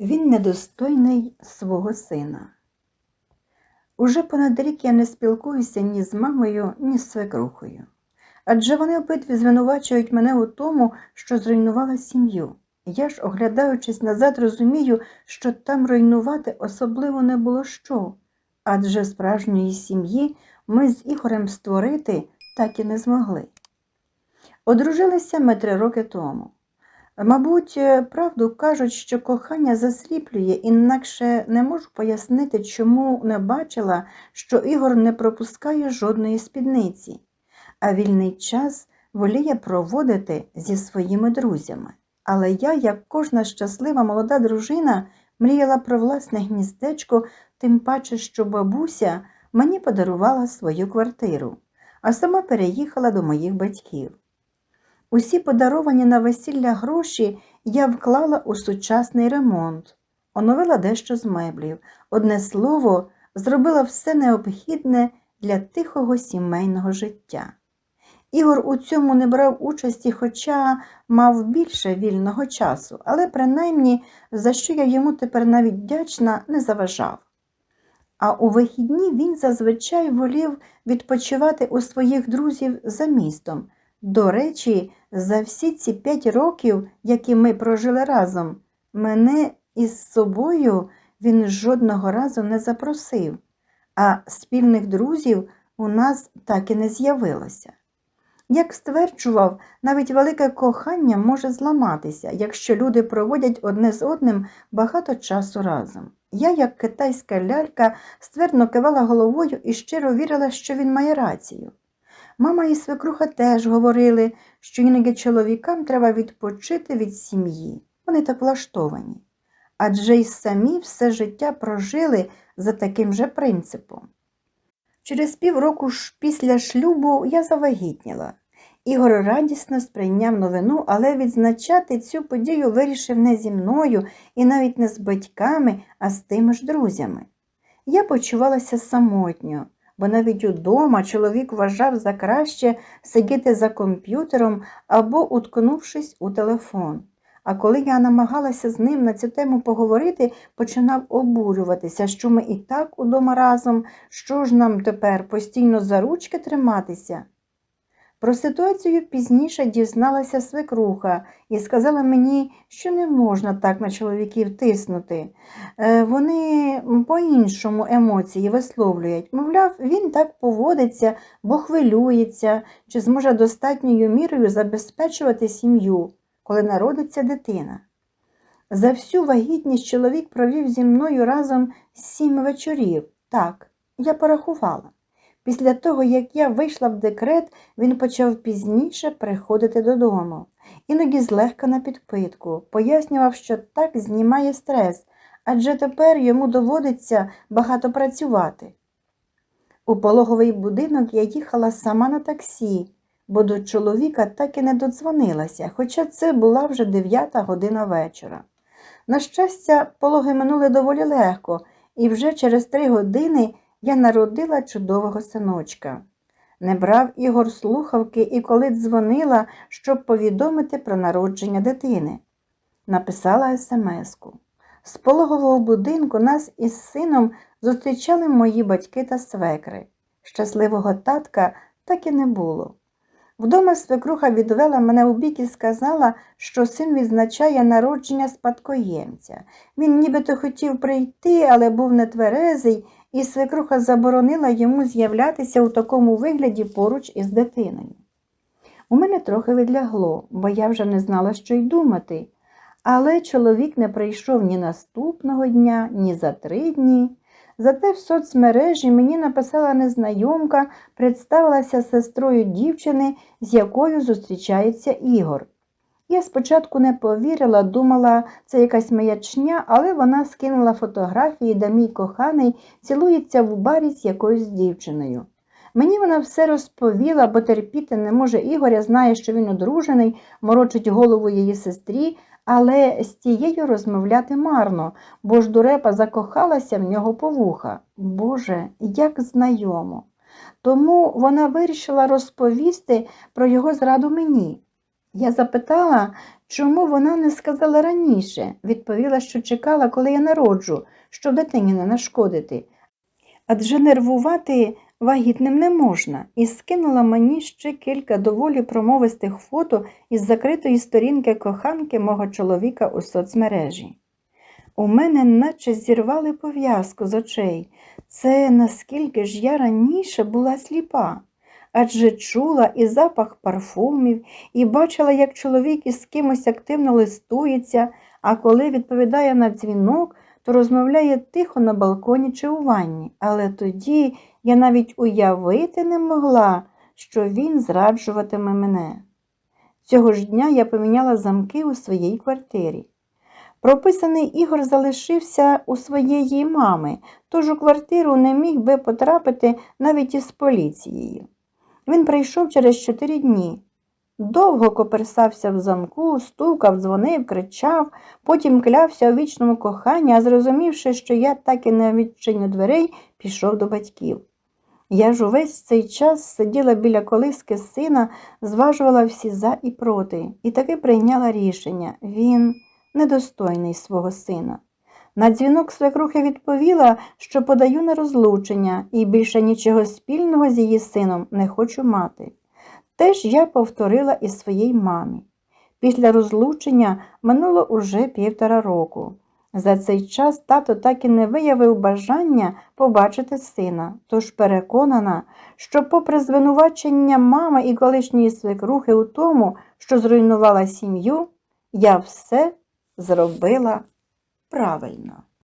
Він недостойний свого сина. Уже понад рік я не спілкуюся ні з мамою, ні з свекрухою. Адже вони обидві звинувачують мене у тому, що зруйнувала сім'ю. Я ж, оглядаючись назад, розумію, що там руйнувати особливо не було що, адже справжньої сім'ї ми з Ігорем створити так і не змогли. Одружилися ми три роки тому. Мабуть, е, правду кажуть, що кохання засліплює, інакше не можу пояснити, чому не бачила, що Ігор не пропускає жодної спідниці, а вільний час воліє проводити зі своїми друзями. Але я, як кожна щаслива молода дружина, мріяла про власне гніздечко, тим паче, що бабуся мені подарувала свою квартиру, а сама переїхала до моїх батьків. Усі подаровані на весілля гроші я вклала у сучасний ремонт, оновила дещо з меблів. Одне слово, зробила все необхідне для тихого сімейного життя. Ігор у цьому не брав участі, хоча мав більше вільного часу, але принаймні, за що я йому тепер навіть вдячна, не заважав. А у вихідні він зазвичай волів відпочивати у своїх друзів за містом. До речі, за всі ці п'ять років, які ми прожили разом, мене із собою він жодного разу не запросив, а спільних друзів у нас так і не з'явилося. Як стверджував, навіть велике кохання може зламатися, якщо люди проводять одне з одним багато часу разом. Я, як китайська лялька, ствердно кивала головою і щиро вірила, що він має рацію. Мама і свекруха теж говорили, що іноді чоловікам треба відпочити від сім'ї. Вони так влаштовані. Адже й самі все життя прожили за таким же принципом. Через півроку ж після шлюбу я завагітніла. Ігор радісно сприйняв новину, але відзначати цю подію вирішив не зі мною і навіть не з батьками, а з тими ж друзями. Я почувалася самотньо бо навіть удома чоловік вважав за краще сидіти за комп'ютером або уткнувшись у телефон. А коли я намагалася з ним на цю тему поговорити, починав обурюватися, що ми і так удома разом, що ж нам тепер постійно за ручки триматися. Про ситуацію пізніше дізналася свекруха і сказала мені, що не можна так на чоловіків тиснути. Е, Вони по-іншому емоції висловлюють. Мовляв, він так поводиться, бо хвилюється, чи зможе достатньою мірою забезпечувати сім'ю, коли народиться дитина. За всю вагітність чоловік провів зі мною разом сім вечорів. Так, я порахувала. Після того, як я вийшла в декрет, він почав пізніше приходити додому, іноді злегка на підпитку, пояснював, що так знімає стрес, адже тепер йому доводиться багато працювати. У пологовий будинок я їхала сама на таксі, бо до чоловіка так і не додзвонилася, хоча це була вже дев'ята година вечора. На щастя, пологи минули доволі легко, і вже через три години я народила чудового синочка. Не брав Ігор слухавки і коли дзвонила, щоб повідомити про народження дитини. Написала смс-ку. З пологового будинку нас із сином зустрічали мої батьки та свекри. Щасливого татка так і не було. Вдома свекруха відвела мене у бік і сказала, що син відзначає народження спадкоємця. Він нібито хотів прийти, але був нетверезий, і свекруха заборонила йому з'являтися у такому вигляді поруч із дитиною. У мене трохи відлягло, бо я вже не знала, що й думати. Але чоловік не прийшов ні наступного дня, ні за три дні. Зате в соцмережі мені написала незнайомка, представилася сестрою дівчини, з якою зустрічається Ігор. Я спочатку не повірила, думала, це якась маячня, але вона скинула фотографії, де мій коханий цілується в барі з якоюсь дівчиною. Мені вона все розповіла, бо терпіти не може Ігоря, знає, що він одружений, морочить голову її сестрі, але з тією розмовляти марно, бо ж дурепа закохалася в нього по вуха. Боже, як знайомо. Тому вона вирішила розповісти про його зраду мені. Я запитала, Чому вона не сказала раніше? Відповіла, що чекала, коли я народжу, щоб дитині не нашкодити. Адже нервувати вагітним не можна, і скинула мені ще кілька доволі промовистих фото із закритої сторінки коханки мого чоловіка у соцмережі. У мене наче зірвали пов'язку з очей. Це наскільки ж я раніше була сліпа, адже чула і запах парфумів, і бачила, як чоловік із кимось активно листується, а коли відповідає на дзвінок, то розмовляє тихо на балконі чи у ванні. Але тоді я навіть уявити не могла, що він зраджуватиме мене. Цього ж дня я поміняла замки у своїй квартирі. Прописаний Ігор залишився у своєї мами, тож у квартиру не міг би потрапити навіть із поліцією. Він прийшов через чотири дні. Довго коперсався в замку, стукав, дзвонив, кричав, потім клявся у вічному коханні, а зрозумівши, що я так і не відчиню дверей, пішов до батьків. Я ж увесь цей час сиділа біля колиски сина, зважувала всі за і проти, і таки прийняла рішення він недостойний свого сина. На дзвінок свекрухи відповіла, що подаю на розлучення і більше нічого спільного з її сином не хочу мати. Теж я повторила і своїй мамі. Після розлучення минуло уже півтора року. За цей час тато так і не виявив бажання побачити сина, тож переконана, що, попри звинувачення мами і колишньої свекрухи у тому, що зруйнувала сім'ю, я все зробила правильно.